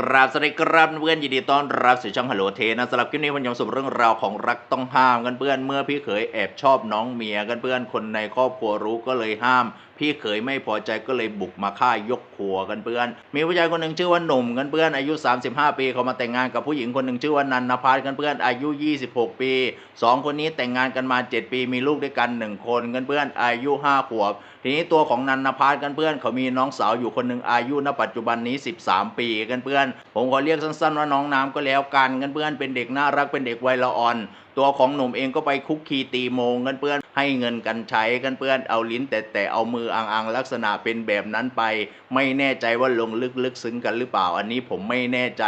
กราบสวัสดีครับเพื่อนยินดีต้อนรับสู่ช่องฮัลโหลเทนะสำหรับคลิปนี้พันยังสรุปเรื่องราวของรักต้องห้ามกันเพื่อนเมื่อพี่เขยแอบชอบน้องเมียกันเพื่อนคนในครอบครัวรู้ก็เลยห้ามพี่เขยไม่พอใจก็เลยบุกมาฆ่ายกครัวกันเพื่อน มีผู้ชายคนหนึ่งชื่อว่าหนุ่มกันเพื่อนอายุ 35 ปีเขามาแต่งงานกับผู้หญิงคนหนึ่งชื่อว่านันนภัสกันเพื่อนอายุ 26 ปีสองคนนี้แต่งงานกันมา 7 ปีมีลูกด้วยกันหนึ่งคนกันเพื่อนอายุ 5 ขวบ ทีนี้ตัวของนันนภัสกันเพื่อนเขามีน้องสาวอยู่คนหนึ่งอายุณปัจจุบันนี้ 13 ปีกันเพื่อน ผมขอเรียกสั้นๆว่าน้องน้ำก็แล้วกันกันเพื่อนเป็นเด็กน่ารักเป็นเด็กวัยละอ่อน ตัวของหนุ่มเองก็ไปคุกคีตีโมงกันเพื่อน ให้เงินกันใช้กันเพื่อนเอาลิ้นแต่แต่เอามืออังๆลักษณะเป็นแบบนั้นไป ไม่แน่ใจว่าลงลึกๆซึ้งกันหรือเปล่า อันนี้ผมไม่แน่ใจ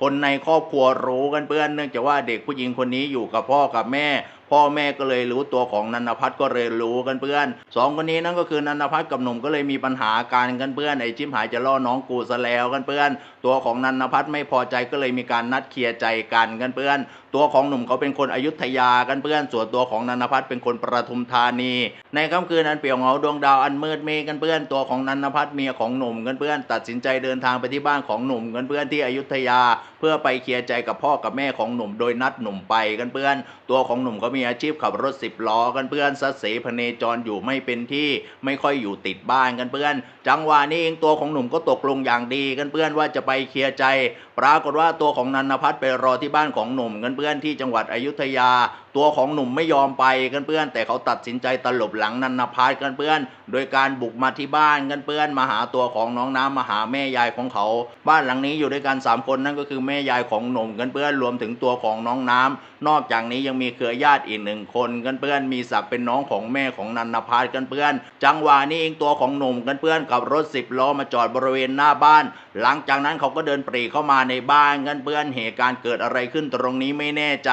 คนในครอบครัวรู้กันเพื่อนเนื่องจากว่าเด็กผู้หญิงคนนี้อยู่กับพ่อกับแม่พ่อแม่ก็เลยรู้ตัวของนันพัฒน์ก็เลยรู้กันเพื่อนสองคนนี้นั่นก็คือนันพัฒน์กับหนุ่มก็เลยมีปัญหาการกันเพื่อนไอ้จิ้มหายจะล่อน้องกูซะแล้วกันเพื่อน ตัวของนันพัฒน์ไม่พอใจก็เลยมีการนัดเคลียร์ใจกันกันเพื่อน ตัวของหนุ่มเขาเป็นคนอยุธยากันเพื่อน ส่วนตัวของนันพัฒน์เป็นคนประทุมธานี ในค่ำคืนอันเปลี่ยวเหงาดวงดาวอันมืดเมฆกันเพื่อน ตัวของนันพัฒน์เมียของหนุ่มกันเพื่อน ตัดสินใจเดินทางไปที่บ้านของหนุ่มกันเพื่อนที่อยุธยา เพื่อไปเคลียร์ใจกับพ่อกับแม่ของหนุ่มโดยนัดหนุ่มไปกันเพื่อน ตัวของหนุ่มเขามีอาชีพขับรถสิบล้อกันเพื่อนสเสพเนจรอยู่ไม่เป็นที่ไม่ค่อยอยู่ติดบ้านกันเพื่อน จังหวะนี้เองตัวของหนุ่มก็ตกลงอย่างดีกันเพื่อนว่าจะไปเคลียร์ใจ ปรากฏว่าตัวของนันพัฒน์ไปรอที่บ้านของหนุ่มกันเพื่อนที่จังหวัดอยุธยา ตัวของหนุ่มไม่ยอมไปกันเพื่อน แต่เขาตัดสินใจตลบหลังนันพัฒน์กันเพื่อน โดยการบุกมาที่บ้านกันเพื่อนมาหาตัวของน้องน้ำมาหาแม่ยายของเขา บ้านหลังนี้อยู่ด้วยกันสามคนนั่นก็คือแม่ยายของหนุ่มกันเพื่อนรวมถึงตัวของน้องน้ำนอกจากนี้ยังมีเครือญาติอีกหนึ่งคนกันเพื่อนมีศักดิ์เป็นน้องของแม่ของนันพัฒน์กันเพื่อน จังหวะนี้เองตัวของหนุ่มกันเพื่อนขับรถสิบล้อมาจอดบริเวณหน้าบ้าน หลังจากนั้นเขาก็เดินปรีเข้ามาในบ้านกันเพื่อนเหตุการณ์เกิดอะไรขึ้นตรงนี้ไม่แน่ใจ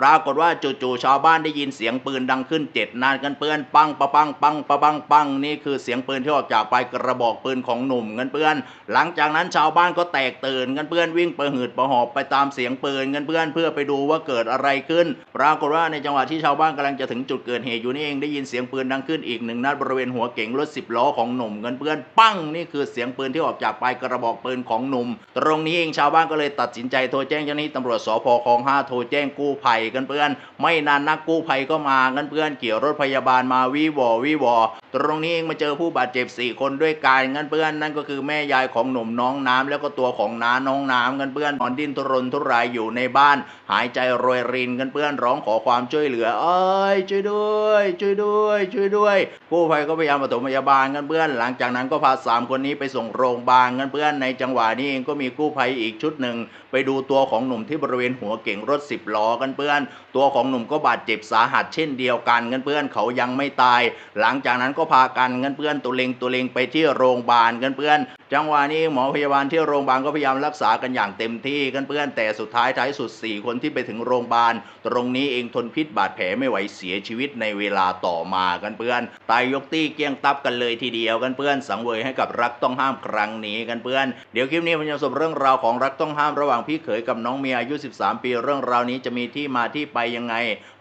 ปรากฏว่าจู่ๆชาวบ้านได้ยินเสียงปืนดังขึ้นเจ็ดนัดกันเพื่อนปังปะปังปังปะปังปังนี่คือเสียงปืนที่ออกจากปลายกระบอกปืนของหนุ่มกันเพื่อน หลังจากนั้นชาวบ้านก็แตกตื่นกันเพื่อนวิ่งประหืดประหอบไปตามเสียงปืนกันเพื่อนเพื่อไปดูว่าเกิดอะไรขึ้น ปรากฏว่าในจังหวะที่ชาวบ้านกำลังจะถึงจุดเกิดเหตุอยู่นี่เองได้ยินเสียงปืนดังขึ้นอีกหนึ่งนัดบริเวณหัวเก๋งรถสิบล้อของหนุ่มกันเพื่อนปังนี่คือเสียงปืนที่ออกจากปลายกระบอกปืนของหนุ่ม ตรงนี้เองชาวบ้านก็เลยตัดสินใจโทรแจ้งเจ้าหน้าที่ตำรวจสพคลองห้าโทรแจ้งกู้ภัยกันเพื่อน ไม่นานนักกู้ภัยก็มากันเพื่อนเกี่ยวรถพยาบาลมาวิวอวีวอ ตรงนี้เองมาเจอผู้บาดเจ็บสี่คนด้วยกันกันเพื่อนนั่นก็คือแม่ยายของหนุ่มน้องน้ำแล้วก็ตัวของน้าน้องน้ำกันเพื่อนนอนดิ้นทุรนทุรายอยู่ในบ้าน หายใจโรยรินกันเพื่อนร้องขอความช่วยเหลือเอ้ยช่วยด้วย ช่วยด้วย ช่วยด้วยกู้ภัยก็พยายามปฐมพยาบาลกันเพื่อนหลังจากนั้นก็พาสามคนนี้ไปส่งโรงพยาบาลกันเพื่อนในจังหวะนี้เองก็มีกู้ภัยอีกชุดหนึ่งไปดูตัวของหนุ่มที่บริเวณหัวเก่งรถสิบล้อกันเพื่อน ตัวของหนุ่มก็บาดเจ็บสาหัสเช่นเดียวกันกันเพื่อนเขายังไม่ตาย หลังจากนั้นก็พากันเงินเพื่อนตัวเลงตัวเลงไปที่โรงพยาบาลเงินเพื่อน จังหวะนี้หมอพยาบาลที่โรงพยาบาลก็พยายามรักษากันอย่างเต็มที่กันเพื่อนแต่สุดท้ายท้ายสุด 4 คนที่ไปถึงโรงพยาบาล ตรงนี้เองทนพิษบาดแผลไม่ไหวเสียชีวิตในเวลาต่อมากันเพื่อนตายยกตี้เกี้ยงตับกันเลยทีเดียวกันเพื่อนสังเวยให้กับรักต้องห้ามครั้งนี้กันเพื่อนเดี๋ยวคลิปนี้ผมจะสรุปเรื่องราวของรักต้องห้ามระหว่างพี่เขยกับน้องเมียอายุ 13 ปีเรื่องราวนี้จะมีที่มาที่ไปยังไง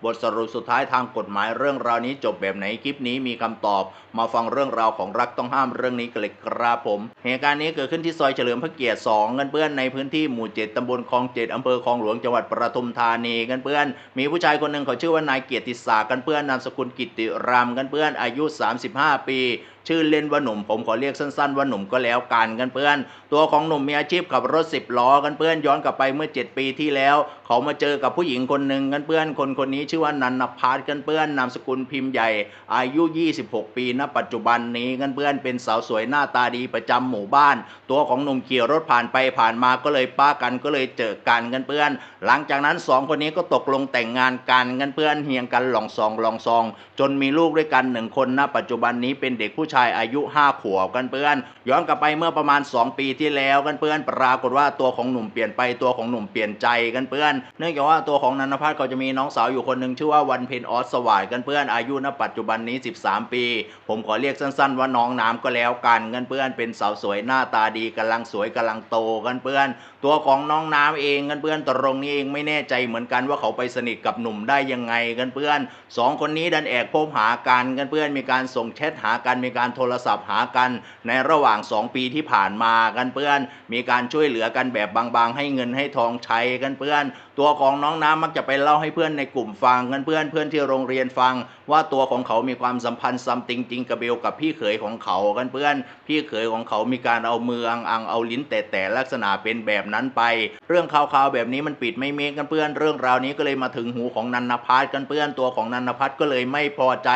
บทสรุปสุดท้ายทางกฎหมายเรื่องราวนี้จบแบบไหนคลิปนี้มีคำตอบ มาฟังเรื่องราวของรักต้องห้ามเรื่องนี้กันเลยครับผมเหตุการณ์นี้เกิดขึ้นที่ซอยเฉลิมพระเกียรติ2กันเพื่อนในพื้นที่หมู่ 7 ตำบลคลอง 7 อำเภอคลองหลวง จังหวัดปทุมธานีกันเพื่อน มีผู้ชายคนหนึ่งเขาชื่อว่านายเกียรติศักดิ์กันเพื่อน นามสกุลกิติรามกันเพื่อน อายุ 35 ปีชื่อเล่นว่าหนุ่มผมขอเรียกสั้น ๆ ว่าหนุ่มก็แล้วกันกันเพื่อน ตัวของหนุ่มมีอาชีพขับรถสิบล้อกันเพื่อนย้อนกลับไปเมื่อ 7 ปีที่แล้ว เขามาเจอกับผู้หญิงคนหนึ่งกันเพื่อนคนคนนี้ชื่อว่านันนภัสกันเพื่อนนามสกุลพิมพ์ใหญ่ อายุ 26 ปีณปัจจุบันนี้กันเพื่อนเป็นสาวสวยหน้าตาดีประจำหมู่บ้าน ตัวของหนุ่มขี่รถผ่านไปผ่านมาก็เลยป้ากันก็เลยเจอกันกันเพื่อน หลังจากนั้นสองคนนี้ก็ตกลงแต่งงานกันกันเพื่อนเฮียงกันหลองซองหลองซอง จนมีลูกด้วยกันหนึ่งคนณปัจจุบันนี้เป็นเด็กผู้ชายอายุ 5 ขวบกันเพื่อน ย้อนกลับไปเมื่อประมาณ 2 ปีที่แล้วกันเพื่อน ปรากฏว่าตัวของหนุ่มเปลี่ยนไปตัวของหนุ่มเปลี่ยนใจกันเพื่อน เนื่องจากว่าตัวของนันทพัฒน์เขาจะมีน้องสาวอยู่คนหนึ่งชื่อว่าวันเพ็ญออสสวายกันเพื่อนอายุณปัจจุบันนี้ 13 ปี ผมขอเรียกสั้นๆ ว่าน้องน้ำก็แล้วกันกันเพื่อนเป็นสาวสวยหน้าตาดีกำลังสวยกำลังโตกันเพื่อนตัวของน้องน้ำเองกันเพื่อนตรงนี้เองไม่แน่ใจเหมือนกันว่าเขาไปสนิทกับหนุ่มได้ยังไงกันเพื่อนสองคนนี้ดันแอบพบหากันกันเพื่อนมีการส่งแชทหากันมีการโทรศัพท์หากันในระหว่าง 2 ปีที่ผ่านมากันเพื่อน มีการช่วยเหลือกันแบบบางๆ ให้เงินให้ทองใช้กันเพื่อน ตัวของน้องน้ำมักจะไปเล่าให้เพื่อนในกลุ่มฟังกันเพื่อนเพื่อนที่โรงเรียนฟัง ว่าตัวของเขามีความสัมพันธ์ซัมติงจริงกับเบลกับพี่เขยของเขากันเพื่อน พี่เขยของเขามีการเอามืออังอังเอาลิ้นแตะๆลักษณะเป็นแบบนั้นไป เรื่องข่าวๆแบบนี้มันปิดไม่เมกกันเพื่อน เรื่องราวนี้ก็เลยมาถึงหูของนันนพัฒน์กันเพื่อนตัวของนันนพัฒน์ก็เลยไม่พอใจ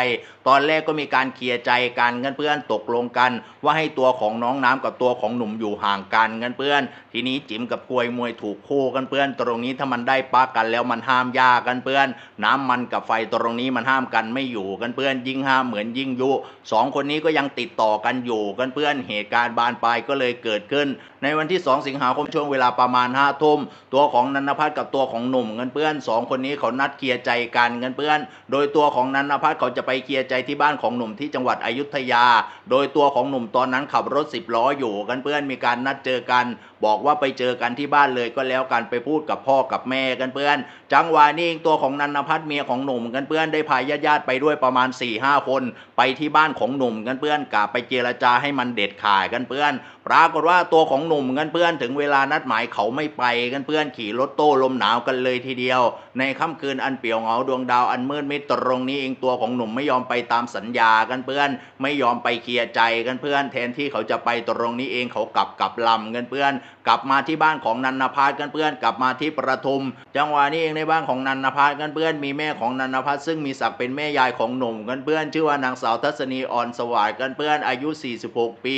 ตอนแรกก็มีการเคลียร์ใจกันกันเพื่อนตกลงกัน ว่าให้ตัวของน้องน้ำกับตัวของหนุ่มอยู่ห่างกันกันเพื่อน ทีนี้จิ๋มกับกวยมวยถูกคู่กันเพื่อนตรงนี้ถ้ามันได้ได้ปะกันแล้วมันห้ามยากันเพื่อน น้ำมันกับไฟตรงนี้มันห้ามกันไม่อยู่กันเพื่อน ยิ่งห้ามเหมือนยิ่งยุสองคนนี้ก็ยังติดต่อกันอยู่กันเพื่อนเหตุการณ์บานปลายก็เลยเกิดขึ้น ในวันที่ 2 สิงหาคมช่วงเวลาประมาณ5้าทุ่มตัวของนันพัฒน์กับตัวของหนุ่มเงินเพื่อนสองคนนี้เขานัดเคลียร์ใจกันเงินเพื่อน โดยตัวของนันพัฒน์เขาจะไปเคลียร์ใจที่บ้านของหนุ่มที่จังหวัดอยุธยา โดยตัวของหนุ่มตอนนั้นขับรถ10ล้ออยู่กันเพื่อนมีการนัดเจอกัน บอกว่าไปเจอกันที่บ้านเลยก็แล้วกันไปพูดกับพ่อกับแม่กันเพื่อน จังหวะนี้เองตัวของนันพัฒน์เมียของหนุ่มกันเพื่อนได้พาญาติญาติๆไปด้วยประมาณ4ี่ห้าคน ไปที่บ้านของหนุ่มกันเพื่อนกะไปเจรจาให้มันเด็ดขาดกันเพื่อนปรากฏว่าตัวของหนุ่มกันเพื่อนถึงเวลานัดหมายเขาไม่ไปกันเพื่อนขี่รถโต้ลมหนาวกันเลยทีเดียว ในค่ำคืนอันเปี่ยวเหงาดวงดาวอันมืดมิดตรงนี้เองตัวของหนุ่มไม่ยอมไปตามสัญญากันเพื่อน ไม่ยอมไปเคลียร์ใจกันเพื่อน แทนที่เขาจะไปตรงนี้เองเขากลับกลับลำกันเพื่อน กลับมาที่บ้านของนันนภัสกันเพื่อน กลับมาที่ประทุม จังหวะนี้เองในบ้านของนันนภัสกันเพื่อน มีแม่ของนันนภัสซึ่งมีศักดิ์เป็นแม่ยายของหนุ่มกันเพื่อน ชื่อว่านางสาวทัศนีอ่อนสวัสดิ์กันเพื่อนอายุ 46 ปี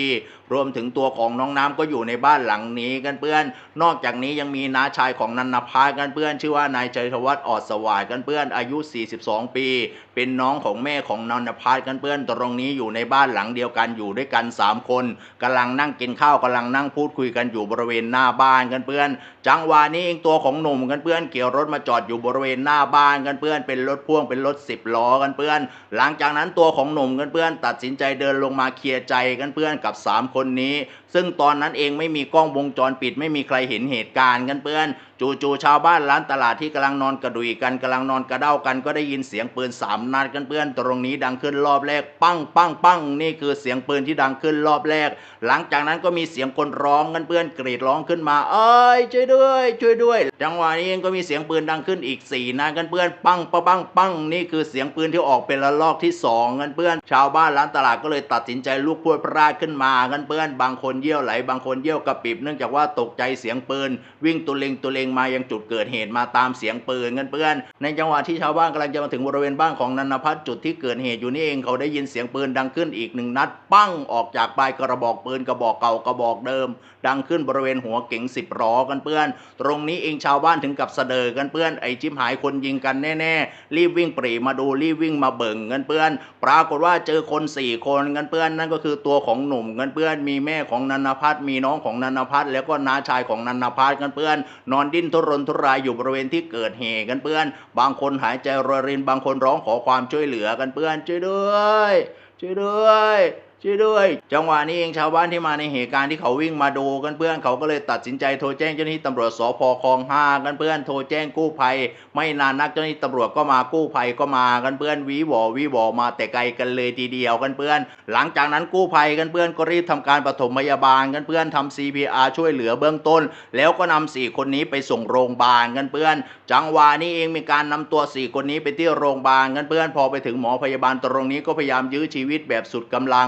รวมถึงตัวของน้องน้ำก็อยู่ในบ้านหลังนี้กันเพื่อน นอกจากนี้ยังมีน้าชายของนันนภัสกันเพื่อน ชื่อว่านายชัยธวัฒน์ออดสวัสดิ์กันเพื่อนอายุ 42 ปี เป็นน้องของแม่ของนันนภัสกันเพื่อนตรงนี้อยู่ในบ้านหลังเดียวกันอยู่ด้วยกันสามคนกำลังนั่งกินข้าวกำลังนั่งพูดคุยกันอยู่บริเวณหน้าบ้านกันเพื่อน จังหวะนี้เองตัวของหนุ่มกันเพื่อนเกี่ยวรถมาจอดอยู่บริเวณหน้าบ้านกันเพื่อน เป็นรถพ่วงเป็นรถสิบล้อกันเพื่อน หลังจากนั้นตัวของหนุ่มกันเพื่อน ตัดสินใจเดินลงมาเคลียร์ใจกันเพื่อนกับสามคนนี้ซึ่งตอนนั้นเองไม่มีกล้องวงจรปิดไม่มีใครเห็นเหตุการณ์กันเพื่อนจู่ๆชาวบ้านร้านตลาดที่กำลังนอนกระดุยกันกำลังนอนกระเด้ากันก็ได้ยินเสียงปืนสามนัดกันเพื่อนตรงนี้ดังขึ้นรอบแรก ปังปังปังนี่คือเสียงปืนที่ดังขึ้นรอบแรก หลังจากนั้นก็มีเสียงคนร้องกันเพื่อนกรีดร้องขึ้นมา เอ้ยช่วยด้วย ช่วยด้วย จังหวะนี้เองก็มีเสียงปืนดังขึ้นอีกสี่นัดกันเพื่อนปังปังปังปังนี่คือเสียงปืนที่ออกเป็นระลอกที่สองกันเพื่อน ชาวบ้านร้านตลาดก็เลยตัดสินใจลุกพรวดพราดขึ้นมากันเพื่อน บางคนเยี่ยวไหล บางคนเยี่ยวกระปิบเนื่องจากว่าตกใจเสียงปืนวิ่งตุเลงตุเลงมายังจุดเกิดเหตุมาตามเสียงปืนกันเพื่อน ในจังหวะที่ชาวบ้านกำลังจะมาถึงบริเวณบ้านของนันพัฒน์จุดที่เกิดเหตุอยู่นี่เองเขาได้ยินเสียงปืนดังขึ้นอีกหนึ่งนัด ปั้งออกจากปลายกระบอกปืนกระบอกเก่ากระบอกเดิม ดังขึ้นบริเวณหัวเก๋งสิบล้อกันเพื่อน ตรงนี้เองชาวบ้านถึงกับเสดอกันเพื่อนไอ้ชิมหายคนยิงกันแน่ๆรีบวิ่งปรีมาดูรีบวิ่งมาเบิ่งกันเพื่อน ปรากฏว่าเจอคนสี่คนกันเพื่อนนั่นก็คือตัวของหนุ่มกันเพื่อน มีแม่ของนันพัฒน์มีน้องของนันพัฒน์แล้วก็น้าชายของนันพัฒน์กันเพื่อนนอนดิ้นทุรนทุรายอยู่บริเวณที่เกิดเหตุกันเพื่อน บางคนหายใจรวยรินบางคนร้องขอความช่วยเหลือกันเพื่อนช่วยด้วยช่วยด้วย ช่วยด้วย จังหวะนี้เองชาวบ้านที่มาในเหตุการณ์ที่เขาวิ่งมาดูกันเพื่อนเขาก็เลยตัดสินใจโทรแจ้งเจ้าหน้าที่ตำรวจสพคลองห้ากันเพื่อนโทรแจ้งกู้ภัย ไม่นานนักเจ้าหน้าที่ตำรวจก็มากู้ภัยก็มากันเพื่อนวีวอวีวอมาแต่ไกลกันเลยทีเดียวกันเพื่อน หลังจากนั้นกู้ภัยกันเพื่อนก็รีบทำการปฐมพยาบาลกันเพื่อนทำ CPR ช่วยเหลือเบื้องต้น แล้วก็นำสี่คนนี้ไปส่งโรงพยาบาลกันเพื่อน จังหวะนี้เองมีการนำตัวสี่คนนี้ไปที่โรงพยาบาลกันเพื่อนพอไปถึงหมอพยาบาลตรงนี้ก็พยายามยื้อชีวิตแบบสุดกำลัง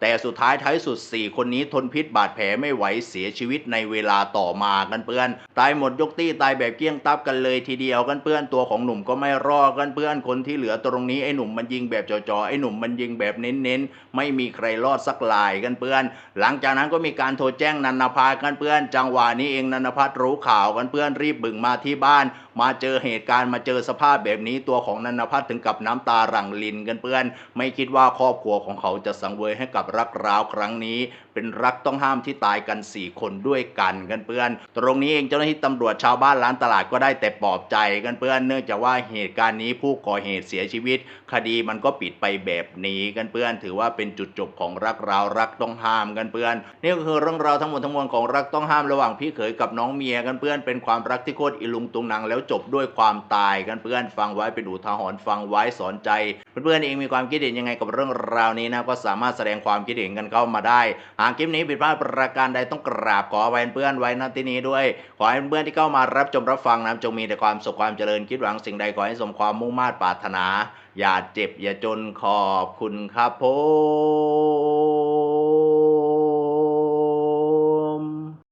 แต่สุดท้ายท้ายสุด 4 คนนี้ทนพิษบาดแผลไม่ไหวเสียชีวิตในเวลาต่อมากันเพื่อน ตายหมดยกตี้ตายแบบเกี้ยงตับกันเลยทีเดียวกันเพื่อนตัวของหนุ่มก็ไม่รอดกันเพื่อนคนที่เหลือตรงนี้ไอ้หนุ่มมันยิงแบบจ่อๆไอ้หนุ่มมันยิงแบบเน้นๆไม่มีใครรอดสักลายกันเพื่อน หลังจากนั้นก็มีการโทรแจ้งนันนภากันเพื่อน จังหวะนี้เองนันนภัทรรู้ข่าวกันเพื่อนรีบบึงมาที่บ้าน มาเจอเหตุการณ์มาเจอสภาพแบบนี้ตัวของนันนภัทรถึงกับน้ำตาหลั่งลินกันเพื่อน ไม่คิดว่าครอบครัวของเขาจะสังเวยให้กับรักร้าวครั้งนี้ เป็นรักต้องห้ามที่ตายกัน 4 คนด้วยกันกันเพื่อน ตรงนี้เองเจ้าหน้าที่ตำรวจชาวบ้านร้านตลาดก็ได้แต่ปลอบใจกันเพื่อน เนื่องจากว่าเหตุการณ์นี้ผู้ก่อเหตุเสียชีวิต คดีมันก็ปิดไปแบบนี้กันเพื่อน ถือว่าเป็นจุดจบของรักราวรักต้องห้ามกันเพื่อนนี่ก็คือเรื่องราวทั้งหมดทั้งมวลของรักต้องห้ามระหว่างพี่เขยกับน้องเมียกันเพื่อนเป็นความรักที่โคตรอิลุงตุงนังแล้วจบด้วยความตายกันเพื่อนฟังไว้เป็นอุทาหรณ์ฟังไว้สอนใจ เพื่อนๆเองมีความคิดเห็นยังไงกับเรื่องราวนี้นะก็สามารถแสดงความคิดเห็นกันเข้ามาได้หากคลิปนี้ผิดพลาดประการใดต้องกราบขอไว้เพื่อนไว้นที่นี้ด้วย ขอให้เพื่อนที่เข้ามารับชมรับฟังนะจงมีแต่ความสุขความเจริญคิดหวังสิ่งใดขอให้สมความมุ่งมา่ปรารถนา อย่าเจ็บอย่าจนขอบคุณครับผม